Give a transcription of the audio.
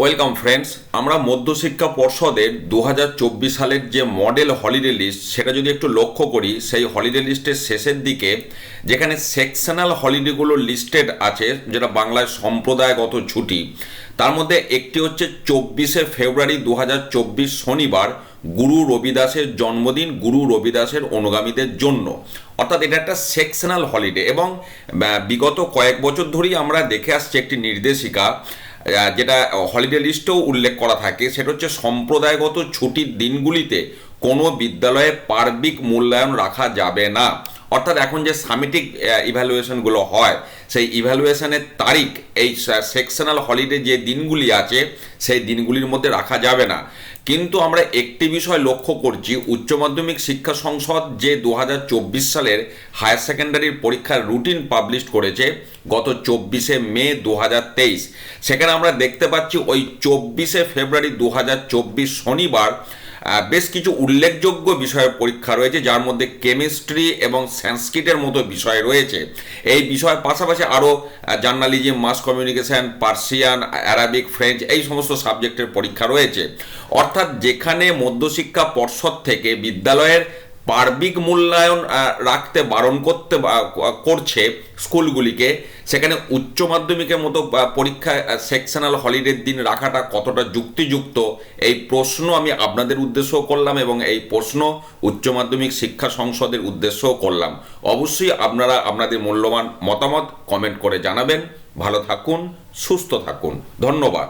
Welcome friends আমরা মধ্যশিক্ষা পর্ষদের দু হাজার চব্বিশ সালের যে মডেল হলিডে লিস্ট সেটা যদি একটু লক্ষ্য করি, সেই হলিডে লিস্টের শেষের দিকে যেখানে সেকশনাল হলিডেগুলো লিস্টেড আছে, যেটা বাংলায় সম্প্রদায়গত ছুটি, তার মধ্যে একটি হচ্ছে চব্বিশে ফেব্রুয়ারি দু হাজার চব্বিশ শনিবার, গুরু রবিদাসের জন্মদিন, গুরু রবিদাসের অনুগামীদের জন্য। অর্থাৎ এটা একটা সেকশনাল হলিডে এবং বিগত কয়েক বছর ধরেই আমরা দেখে আসছি একটি নির্দেশিকা যেটা হলিডে লিস্টেও উল্লেখ করা থাকে, সেটা হচ্ছে সম্প্রদায়গত ছুটির দিনগুলিতে কোনো বিদ্যালয়ে পার্বিক মূল্যায়ন রাখা যাবে না। অর্থাৎ এখন যে সামিটিক ইভ্যালুয়েশনগুলো হয়, সেই ইভ্যালুয়েশনের তারিখ, এই সেকশনাল হলিডে যে দিনগুলি আছে, সেই দিনগুলির মধ্যে রাখা যাবে না। কিন্তু আমরা একটি বিষয় লক্ষ্য করছি, উচ্চ মাধ্যমিক শিক্ষা সংসদ যে দু হাজার চব্বিশ সালের হায়ার সেকেন্ডারির পরীক্ষার রুটিন পাবলিশ করেছে, গত চব্বিশে মে দু হাজার তেইশ। সেখানে আমরা দেখতে পাচ্ছি, ওই চব্বিশে ফেব্রুয়ারি দু হাজার চব্বিশ শনিবার বেশ কিছু উল্লেখযোগ্য বিষয়ের পরীক্ষা রয়েছে, যার মধ্যে কেমিস্ট্রি এবং সংস্কৃতের মতো বিষয় রয়েছে। এই বিষয়ের পাশাপাশি আরও journalism, mass communication, Persian, Arabic, French, এই সমস্ত সাবজেক্টের পরীক্ষা রয়েছে। অর্থাৎ যেখানে মধ্যশিক্ষা পর্ষদ থেকে বিদ্যালয়ের পার্বিক মূল্যায়ন রাখতে, বারণ করতে করছে স্কুলগুলিকে, সেখানে উচ্চ মাধ্যমিকের মতো পরীক্ষা সেকশনাল হলিডের দিন রাখাটা কতটা যুক্তিযুক্ত, এই প্রশ্ন আমি আপনাদের উদ্দেশ্যও করলাম এবং এই প্রশ্ন উচ্চ মাধ্যমিক শিক্ষা সংসদের উদ্দেশ্যও করলাম। অবশ্যই আপনারা আপনাদের মূল্যবান মতামত কমেন্ট করে জানাবেন। ভালো থাকুন, সুস্থ থাকুন। ধন্যবাদ।